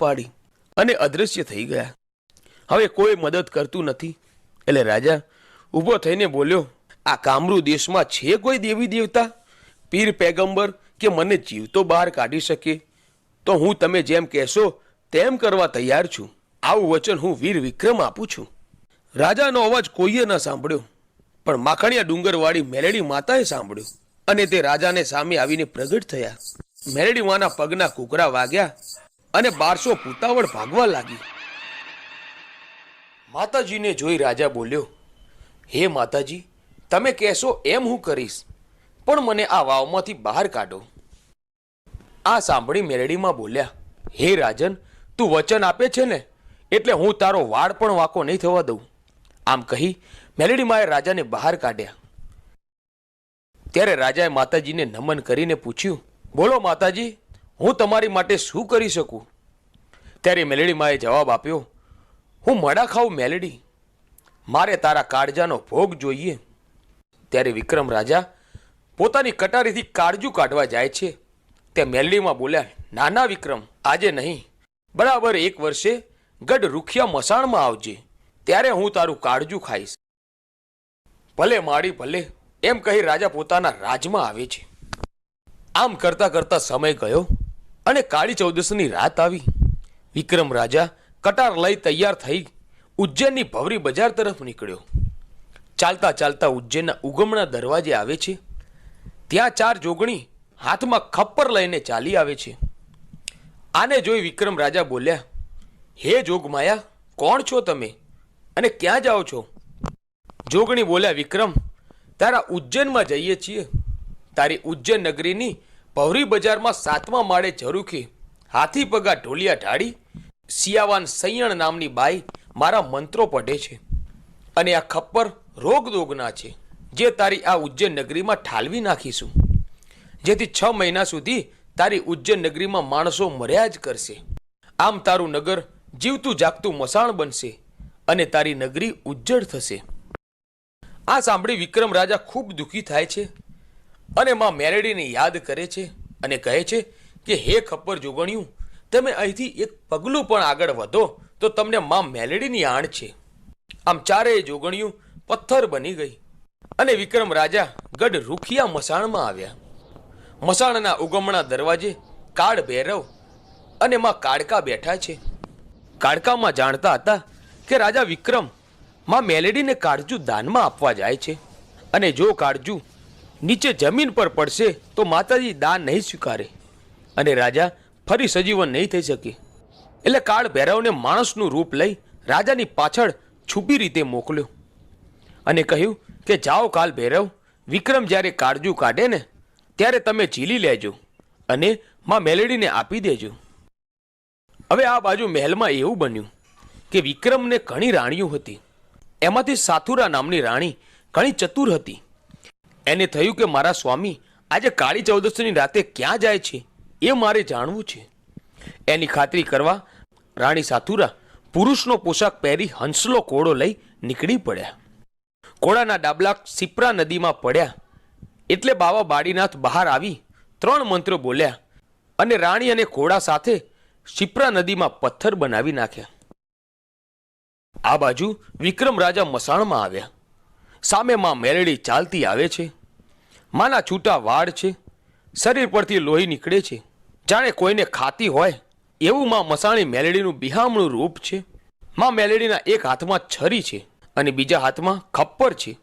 પાડી અને અદૃશ્ય થઈ ગયા. હવે કોઈ મદદ કરતું નથી. એટલે રાજા ઊભો થઈને બોલ્યો, આ કામરૂ દેશમાં છે કોઈ દેવી દેવતા? પીર પેગંબર કે મને જીવતો બહાર કાઢી શકે? તો હું તમે જેમ કહેશો તેમ કરવા તૈયાર છું. આવું વચન હું વીર વિક્રમ આપું છું. રાજાનો અવાજ કોઈએ ન સાંભળ્યો, પણ માખણિયા ડુંગરવાળી મેલેડી માતાએ સાંભળ્યો અને તે રાજાને સામે આવીને પ્રગટ થયા. મેલેડી માના પગના કુકરા વાગ્યા. અને બારસો પૂતાવળ ભાગવા લાગી. માતાજીને જોઈ રાજા બોલ્યો, હે માતાજી, તમે કહેશો એમ હું કરીશ, પણ મને આ વાવમાંથી બહાર કાઢો. આ સાંભળી મેરડીમાં બોલ્યા, હે રાજન, તું વચન આપે છે ને, એટલે હું તારો વાળ પણ વાંકો નહીં થવા દઉં. આમ કહી મેલેડીમાએ રાજાને બહાર કાઢ્યા. ત્યારે રાજાએ માતાજીને નમન કરીને પૂછ્યું, બોલો માતાજી હું તમારી માટે શું કરી શકું? ત્યારે મેલેડીમાએ જવાબ આપ્યો, હું મડા ખાઉં, મેલેડી. મારે તારા કાળજાનો ભોગ જોઈએ. ત્યારે વિક્રમ રાજા પોતાની કટારીથી કાળજું કાઢવા જાય છે. તે મેલડીમાં બોલ્યા, નાના વિક્રમ, આજે નહીં. બરાબર એક વર્ષે ગઢ રૂખિયા મસાણમાં આવજે. ત્યારે હું તારું કાળજું ખાઈશ. ભલે માડી ભલે. એમ કહી રાજા પોતાના રાજમાં આવે છે. આમ કરતા કરતા સમય ગયો. અને કાળી ચૌદસની રાત આવી. વિક્રમ રાજા કટાર લઈ તૈયાર થઈ ઉજ્જૈનની ભવરી બજાર તરફ નીકળ્યો. ચાલતા ચાલતા ઉજ્જૈનના ઉગમણા દરવાજે આવે છે. ત્યાં ચાર જોગણી હાથમાં ખપ્પર લઈને ચાલી આવે છે. આને જોઈ વિક્રમ રાજા બોલ્યા, હે જોગમાયા, કોણ છો તમે? અને ક્યાં જાઓ છો? જોગણી બોલ્યા, વિક્રમ, તારા ઉજ્જૈનમાં જઈએ છીએ. તારી ઉજ્જૈન નગરીની ભવરી બજારમાં સાતમા માળે ઝરૂખી, હાથી પગા ઢોલિયા ઢાળી સિયાવાન સૈયણ નામની બાઈ મારા મંત્રો પઢે છે. અને આ ખપ્પર રોગદોગના છે, જે તારી આ ઉજ્જૈન નગરીમાં ઠાલવી નાખીશું. જેથી છ મહિના સુધી તારી ઉજ્જૈન નગરીમાં માણસો મર્યા જ કરશે. આમ તારું નગર જીવતું જાગતું મસાણ બનશે અને તારી નગરી ઉજ્જડ થશે. આ સાંભળી વિક્રમ રાજા ખૂબ દુઃખી થાય છે. અને માં મેરેડીને યાદ કરે છે અને કહે છે કે, હે ખપ્પર જોગણિયું તમે અહીંથી એક પગલું પણ આગળ વધો, તો તમને માં મેલેડીની આણ છે. આમ ચારેય જોગણિયું પથ્થર બની ગઈ અને વિક્રમ રાજા ગઢ રૂખિયા મસાણમાં આવ્યા. મસાણના ઉગમણા દરવાજે કાળ ભૈરવ અને માં કાળકા બેઠા છે. કાળકામાં જાણતા હતા કે રાજા વિક્રમમાં મેલેડીને કાળજુ દાનમાં આપવા જાય છે. અને જો કાળજુ નીચે જમીન પર પડશે તો માતાજી દાન નહીં સ્વીકારે. અને રાજા ફરી સજીવન નહીં થઈ શકે. એટલે કાળ ભૈરવને માણસનું રૂપ લઈ રાજાની પાછળ છુપી રીતે મોકલ્યો. અને કહ્યું કે, જાઓ કાલ ભૈરવ, વિક્રમ જ્યારે કાળજુ કાઢે ને, ત્યારે તમે ઝીલી લેજો અને માં મેલેડીને આપી દેજો. હવે આ બાજુ મહેલમાં એવું બન્યું કે વિક્રમને ઘણી રાણીઓ હતી. એમાંથી સાથુરા નામની રાણી ઘણી ચતુર હતી. એને થયું કે મારા સ્વામી આજે કાળી ચૌદસની રાતે ક્યાં જાય છે? એ મારે જાણવું છે. એની ખાતરી કરવા રાણી સાથુરા પુરુષનો પોશાક પહેરી હંસલો કોળો લઈ નીકળી પડ્યા. કોળાના ડાબલા સિપ્રા નદીમાં પડ્યા. એટલે બાવા બાડીનાથ બહાર આવી ત્રણ મંત્રો બોલ્યા અને રાણી અને ઘોડા સાથે શિપ્રા નદીમાં પથ્થર બનાવી નાખ્યા. આ બાજુ વિક્રમ રાજા મસાણમાં આવ્યા. સામે માં મેરડી ચાલતી આવે છે. માના છૂટા વાળ છે. શરીર પરથી લોહી નીકળે છે. જાણે કોઈને ખાતી હોય. એવું માં મસાણી મેલેડીનું બિહામણું રૂપ છે. માં મેલેડીના એક હાથમાં છરી છે અને બીજા હાથમાં ખપ્પર છે.